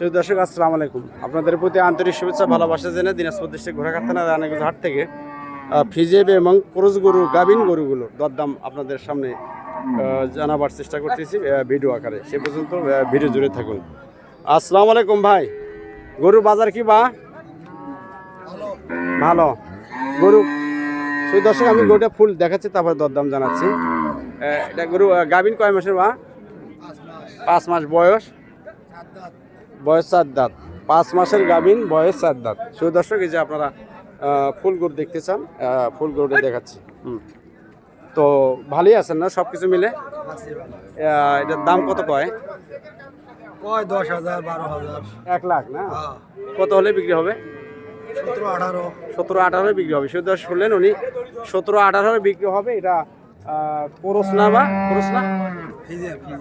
সেই দর্শক, আসসালামু আলাইকুম। আপনাদের প্রতি আন্তরিক শুভেচ্ছা, ভালোবাসা জেনে দিনাজপুর ডিস্ট্রিক্ট ঘোড়াঘাট থানা রানাগঞ্জ হাট থেকে ফিজেব এবং ক্রোজ গরু, গাভিন গরুগুলো দরদাম আপনাদের সামনে জানাবার চেষ্টা করতেছি ভিডিও আকারে। সে পর্যন্ত ভিডিও জুড়ে থাকুন। আসসালামু আলাইকুম ভাই। গরুর বাজার কি বা? ভালো। গরু সেই দর্শক, আমি গরুটা ফুল দেখাচ্ছি, তারপর দরদাম জানাচ্ছি। এটা গরু গাভিন কয় মাসের বা? পাঁচ মাস বয়স। বয়স চার দাঁত। পাঁচ মাসের গাভিন বয়স চার দাঁত। সেই দর্শক এই যে আপনারা ফুল গরু দেখতে চান ফুল গরুটা দেখাচ্ছি। হুম। তো ভালোই আছেন না সব কিছু মিলে এটার দাম কত কয়? কয়? দশ হাজার বারো হাজার। এক লাখ না? কত হলে বিক্রি হবে? সতেরো আঠারো। সতেরো আঠারো বিক্রি হবে। শুধু শুনলেন উনি সতেরো আঠারো বিক্রি হবে। এটা আহ, কোরস না বা কোরস না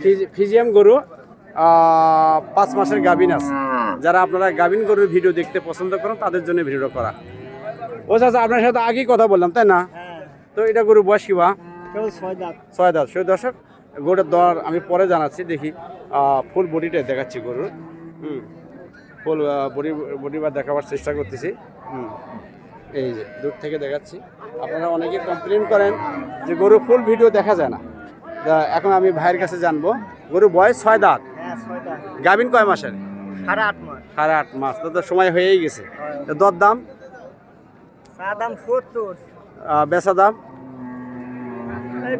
ফিজি- ফিজিয়াম গরু। পাঁচ মাসের গাভিন আছে। যারা আপনারা গাভিন গরুর ভিডিও দেখতে পছন্দ করেন তাদের জন্য ভিডিওটা করা। ও চাচা আপনার সাথে আগেই কথা বললাম তাই না? তো এটা গরু বয়স কি বা ছয় দাঁত। ছয় দশ ছয় দশক গরুর দর আমি পরে জানাচ্ছি দেখি ফুল বডিটা দেখাচ্ছি গরুর। হুম। ফুল বডি বডি বা দেখাবার চেষ্টা করতেছি। হুম। এই যে দূর থেকে দেখাচ্ছি। আপনারা অনেকে কমপ্লেন করেন যে গরু ফুল ভিডিও দেখা যায় না। এখন আমি ভাইয়ের কাছে জানব গরু বয়স হ্যাঁ ছয় দাঁত। গাভিন কয় মাসের? সাড়ে আট মাস। সাড়ে আট মাস তো তো সময় হয়েই গেছে। দর দাম? দাম সত্তর। বেচা দাম?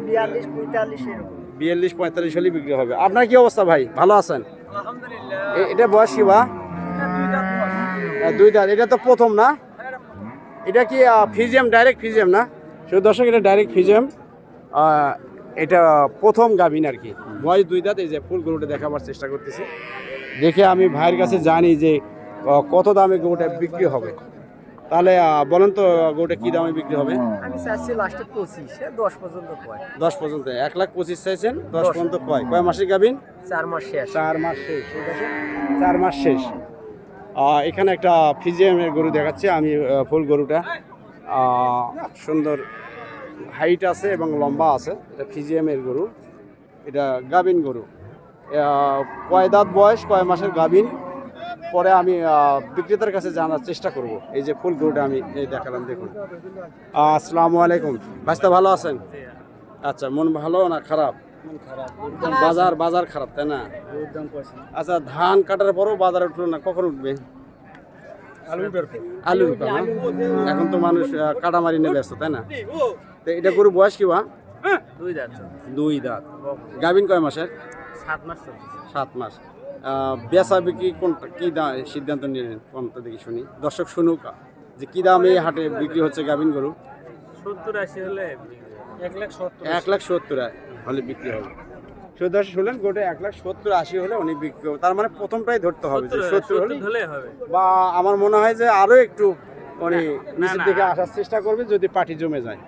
বিয়াল্লিশ পঁয়তাল্লিশ বিয়াল্লিশ পঁয়তাল্লিশ হলে বিক্রি হবে। আপনার কি অবস্থা ভাই? ভালো আছেন? এটা বয়স কি বা? দুই দাঁত এটা তো প্রথম না? এটা কি ফিজিয়াম ডাইরেক্ট ফিজিয়াম না? শুধু দর্শক এটা ডাইরেক্ট ফিজিয়াম। এটা প্রথম গাভিন আর কি। বয়স দুই দাঁত এই যে ফুল গরুটা দেখাবার চেষ্টা করতেছি। দেখে আমি ভাইয়ের কাছে জানি যে কত দামে গরুটা বিক্রি হবে। তাহলে বলেন তো গরুটা কী দামে বিক্রি হবে? আমি চাচ্ছি লাস্টে পঁচিশ দশ পর্যন্ত কয়। দশ পর্যন্ত এক লাখ পঁচিশ চাইছেন দশ। পর্যন্ত কয়। কয় মাসের গাভিন? চার মাস শেষ। চার মাস শেষ ঠিক আছে? চার মাস শেষ। এখানে একটা ফিজিয়ামের গরু দেখাচ্ছে আমি ফুল গরুটা। সুন্দর হাইট আছে এবং লম্বা আছে। এটা ফিজিয়ামের গরু। এটা গাবিন গরু। কয় দাঁত বয়স কয় মাসের গাবিন পরে আমি বিক্রেতার কাছে জানার চেষ্টা করব। এই যে ফুল গরুটা আমি এই দেখালাম দেখুন। আসসালামু আলাইকুম। ভাস্তা ভালো আছেন? আচ্ছা মন ভালো না খারাপ? বাজার বাজার খারাপ তাই না? আচ্ছা ধান কাটার পরও বাজারে উঠল না কখন উঠবে? আলু আলু এখন তো মানুষ কাটামারি নিয়ে ব্যস্ত তাই না? তো এটা গরু বয়স কি বা দুই দাঁত। দুই দাঁত। গাভিন কয় মাসের? সাত মাস সাত মাস। বেচা বিক্রি কোনটা কি দাম সিদ্ধান্ত নিলেন? কোনটা দেখি শুনি। দর্শক শুনুক যে কি দাম এই হাটে বিক্রি হচ্ছে গাভিন গরু? সত্তর আশি হলে এক লাখ সত্তর এক লাখ সত্তর হলে বিক্রি হবে। শুধু দর্শক শুনলেন গোটা এক লাখ সত্তর আশি হলে উনি বিক্রি হবে। তার মানে প্রথমটাই ধরতে হবে যে সত্তর হলে বা আমার মনে হয় যে আরও একটু মানে নিচের দিকে আসার চেষ্টা করবে যদি পাটি জমে যায়।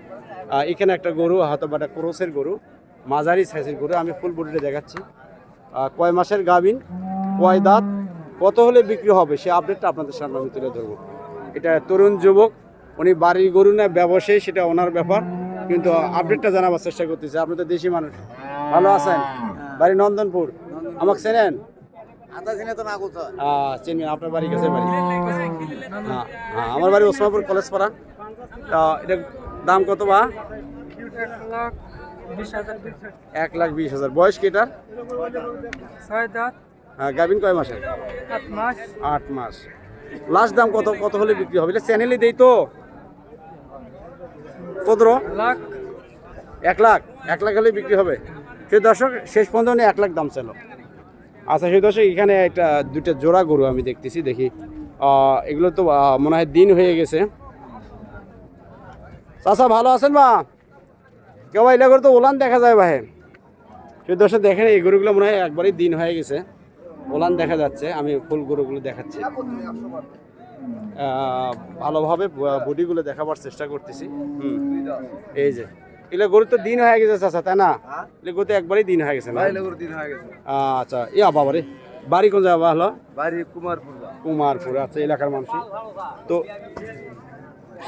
এখানে একটা গরু হয়তো বা একটা ক্রোসের গরু মাঝারি সাইজের গরু আমি ফুল বডিতে দেখাচ্ছি। কয় মাসের গাভিন কয় দাঁত কত হলে বিক্রি হবে সে আপডেটটা আপনাদের সামনে আমি তুলে ধরবো। এটা তরুণ যুবক উনি বাড়ির গরু না ব্যবসায়ী সেটা ওনার ব্যাপার। কিন্তু আপডেটটা জানাবার চেষ্টা করতেছে আপনি তো দেশি মানুষ। ভালো আছেন? বাড়ি নন্দনপুর। আমাকে চেনেন? চিনবেন আপনার বাড়ি কাছে বাড়ি। হ্যাঁ হ্যাঁ আমার বাড়ি ওসমাপুর কলেজ পাড়া তা এটার দাম কত বা? এক লাখ বিশ হাজার। বয়স কি এটার? হ্যাঁ গাভিন কয় মাসের? আট মাস। আট মাস। লাস্ট দাম কত কত হলে বিক্রি হবে? চ্যানেলে দেই তো। পনেরো লাখ। এক লাখ। এক লাখ হলে বিক্রি হবে। সেই দর্শক শেষ পর্যন্ত এক লাখ দাম ছিল আচ্ছা সেই দর্শক এখানে একটা দুইটা জোড়া গরু আমি দেখতেছি দেখি। এগুলো তো মনে হয় দিন হয়ে গেছে। চাচা ভালো আছেন বা কেউ এলা করে তো ওলান দেখা যায় ভাই সেই দর্শক দেখেন এই গরুগুলো মনে হয় একবারই দিন হয়ে গেছে। ওলান দেখা যাচ্ছে আমি ফুল গরুগুলো দেখাচ্ছি। ভালোভাবে বডিগুলো দেখাবার চেষ্টা করতেছি। হুম এই যে। এগুলো গরু তো দিন হয়ে গেছে চাচা তাই না? এগুলো গরু তো একবারই দিন হয়ে গেছে না? হয়ে আচ্ছা ইয়া বাবা রে বাড়ি কোন জায়গা হলো? বাড়ি কুমারপুর কুমারপুর আচ্ছা এলাকার মানুষ তো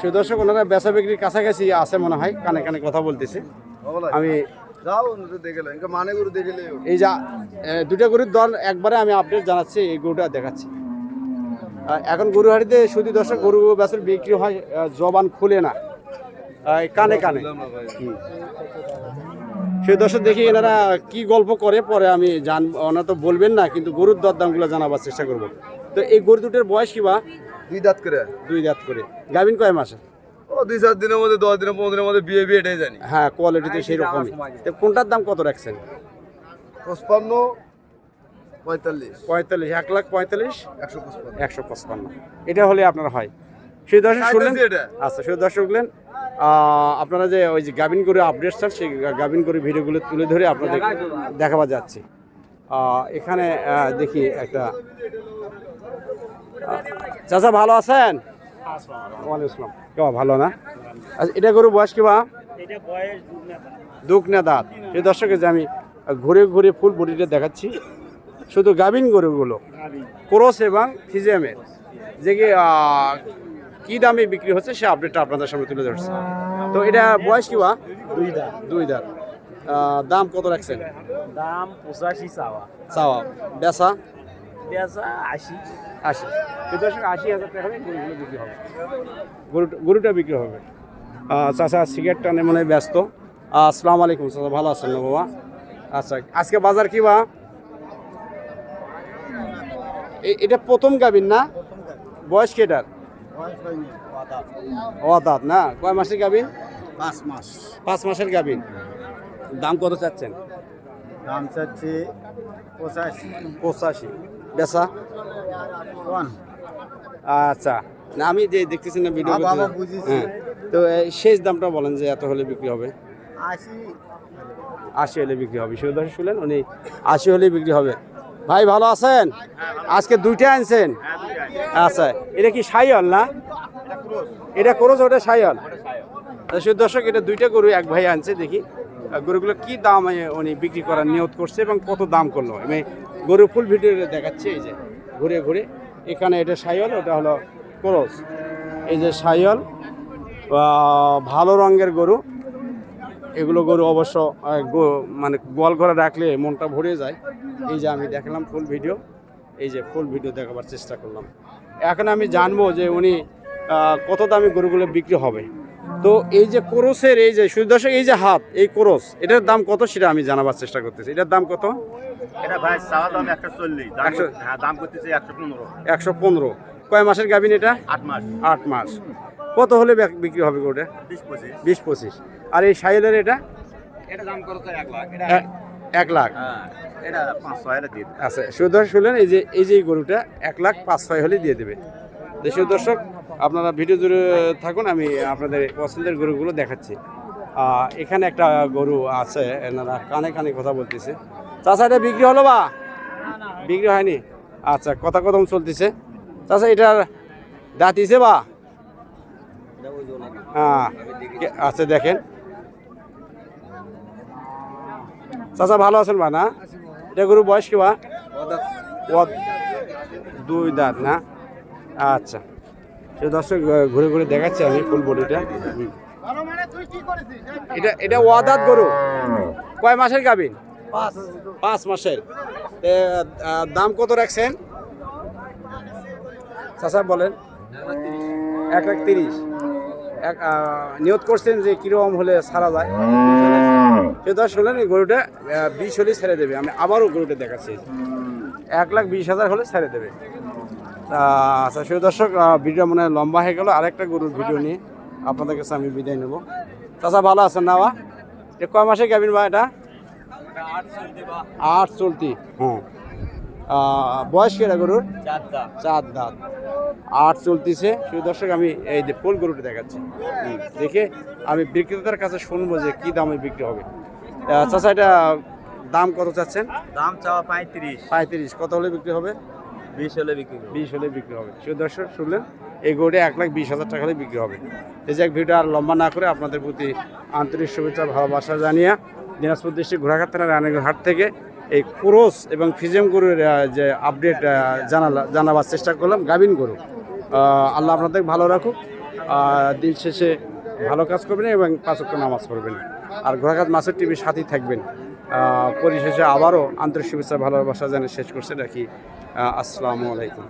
সুদর্শক ওনারা বেচা বিক্রির কাছাকাছি আছে মনে হয় কানে কানে কথা বলতেছে। আমি মানে এই যা দুটা গরুর দর একবারে আমি আপডেট জানাচ্ছি এই গরুটা দেখাচ্ছি। এখন গরু হাড়িতে শুধু দর্শক গরু বেচের বিক্রি হয় জবান খুলে না। কানে কানে। সেই দর্শক দেখি এনারা কি গল্প করে পরে আমি জান ওনারা তো বলবেন না কিন্তু গরুর দরদামগুলো জানাবার চেষ্টা করব। তো এই গরু দুটোর বয়স কি বা? দুই দাঁত করে। দুই দাঁত করে। গাভিন কয় মাসে ও দুই চার দিনের মধ্যে দশ দিনের পনেরো দিনের মধ্যে বিয়ে বিয়ে এটাই জানি। হ্যাঁ কোয়ালিটি তো সেই রকমই। তো কোনটার দাম কত রাখছেন? পঁচপান্ন পঁয়তাল্লিশ। পঁয়তাল্লিশ এক লাখ পঁয়তাল্লিশ? একশো পঁচপান্ন। একশো পঁচপান্ন। এটা হলে আপনার হয়। সেই দর্শক শুনলেন? এটা। আচ্ছা সেই দর্শক শুনলেন? আপনারা যে ওই যে গাবিন করে আপডেট চান সেই গাবিন করে ভিডিওগুলো তুলে ধরে আপনাদের দেখাবা যাচ্ছে। এখানে দেখি একটা চাচা ভালো আছেন? ভালো না? আচ্ছা এটা গরু বয়স কি বা দুঃখ না দাঁত। এই দর্শকে যে আমি ঘুরে ঘুরে ফুল বডিটা দেখাচ্ছি। শুধু গাভিন গরুগুলো। ক্রস এবং ফিজিয়ামের যে কি দামে বিক্রি হচ্ছে সে আপডেটটা আপনাদের সামনে তুলে ধরছে। তো এটা বয়স কি বা দুই দাম দুই দাঁত। দাম কত রাখছেন? দাম পঁচাশি চাওয়া। চাওয়া। বেচা? পেঁচা আশি। আশি। দর্শক আশি হাজার টাকা গরুগুলো বিক্রি হবে। গরু গরুটা বিক্রি হবে। চাচা সিগারেট টানে মনে হয় ব্যস্ত। আসসালামু আলাইকুম চাচা ভালো আছেন না বাবা? আচ্ছা আজকে বাজার কি বা? এ- এটা প্রথম গাবিন না? বয়স কেটার? ও দাঁত না? কয় মাসের গাবিন পাঁচ মাস। পাঁচ মাসের গাবিন দাম কত চাচ্ছেন? দাম চাচ্ছি পঁচাশি। পঁচাশি। বেচা? আচ্ছা। না আমি যে দেখতেছি না ভিডিও। হ্যাঁ। তো শেষ দামটা বলেন যে এত হলে বিক্রি হবে। আশি। হলে বিক্রি হবে। শুধু দর্শক শুনলেন উনি আশি হলে বিক্রি হবে। ভাই ভালো আছেন? আজকে দুইটা আনছেন? আচ্ছা এটা কি সাইয়ল না? এটা করোজ ওটা সাইয়ল। শুধু দর্শক এটা দুইটা গরু এক ভাই আনছে দেখি। গরুগুলো কি দাম উনি বিক্রি করার নিয়ত করছে এবং কত দাম করল? আমি গরু ফুল ভিডিও দেখাচ্ছি এই যে ঘুরে ঘুরে। এখানে এটা সাইয়ল ওটা হলো করোজ এই যে সাইয়ল আহ, ভালো রঙের গরু। এগুলো গরু অবশ্য মানে গোয়াল ঘরে রাখলে মনটা ভরে যায়। এই যে আমি দেখলাম ফুল ভিডিও। এই যে ফুল ভিডিও দেখাবার চেষ্টা করলাম। এখন আমি জানব যে উনি কত দামে গরুগুলো বিক্রি হবে। তো এই যে কোরসের এই যে সুদর্শক এই যে হাত এই কোরস এটার দাম কত সেটা আমি জানাবার চেষ্টা করতেছি। এটার দাম কত? এটা ভাই চাওয়া দাম একশো চল্লিশ দাম হ্যাঁ করতেছে একশো পনেরো। একশো পনেরো। কয় মাসের গাবিন এটা? আট মাস। আট মাস। কত হলে বিক্রি হবে গরুটা? বিশ পঁচিশ। আর এই সাইলের এটা? এটা দাম করতে এক লাখ। এক- লাখ। হ্যাঁ আচ্ছা সুদর্শক শুনলেন এই যে এই যে গরুটা এক লাখ পাঁচ ছয় হলে দিয়ে দেবে। দেশীয় দর্শক আপনারা ভিডিও জুড়ে থাকুন আমি আপনাদের পছন্দের গরুগুলো দেখাচ্ছি। এখানে একটা গরু আছে এনারা কানে কানে কথা বলতেছে। চাষা এটা বিক্রি হলো বা? বিক্রি হয়নি? আচ্ছা কথা কদম চলতেছে। চাষা এটার দাঁতিছে বা? হ্যাঁ আচ্ছা দেখেন। চাচা ভালো আছেন বা না? এটা গরু বয়স কি বা? দুই দাঁত না? আচ্ছা। সে দর্শক ঘুরে ঘুরে দেখাচ্ছি আমি ফুল বডিটা। এটা এটা ওয়াদাত গরু। কয় মাসের গাবিন পাঁচ। মাসের। দাম কত রাখছেন? চাচা বলেন। এক লাখ তিরিশ। এক নিয়ত করছেন যে কীরকম হলে সারা যায়? সে দশ হলেন এই গরুটা বিশ হলে ছেড়ে দেবে। আমি আবারও গরুটা দেখাচ্ছি। এক লাখ বিশ হাজার হলে ছেড়ে দেবে। আচ্ছা সেই দর্শক ভিডিও মনে হয় লম্বা হয়ে গেল। আরেকটা গরুর ভিডিও নিয়ে আপনাদের কাছে আমি বিদায় নেব। চাচা ভালো আছেন না বা? এ কয় মাসে গাবিন বা এটা? আট চলতি। হুম। আহ, বয়স কেটা গরুর? চার দাঁত। আট চলতিছে। সেই দর্শক আমি এই যে ফুল গরুটা দেখাচ্ছি। হুম, দেখে আমি বিক্রেতার কাছে শুনব যে কি দামে বিক্রি হবে। চাচা এটা দাম কত চাচ্ছেন? দাম চাওয়া পঁয়ত্রিশ। পঁয়ত্রিশ। কত হলে বিক্রি হবে? বিশ হলে বিক্রি। বিশ হলে বিক্রি হবে। সেই দর্শক, শুনলেন? এই গরুটা এক লাখ বিশ হাজার টাকা হলে বিক্রি হবে। এই যে এক ভিডিও আর লম্বা না করে আপনাদের প্রতি আন্তরিক শুভেচ্ছা, ভালোবাসা জানিয়ে দিনাজপুর ডিস্ট্রিক্ট ঘোড়াঘাট থানার রানীগঞ্জ থেকে এই ক্রোস এবং ফিজেম গরুর যে আপডেট জানালা জানাবার চেষ্টা করলাম। গাবিন গরু। আল্লাহ আপনাদের ভালো রাখুক। দিন শেষে ভালো কাজ করবেন এবং পাঁচক্য নামাজ পড়বেন। আর ঘোড়াঘাট মাছের টিভির সাথেই থাকবেন। পরিশেষে আবারও আন্তরিক শুভেচ্ছা ভালোবাসা জানিয়ে শেষ করছে। রাখি। আসসালামু আলাইকুম।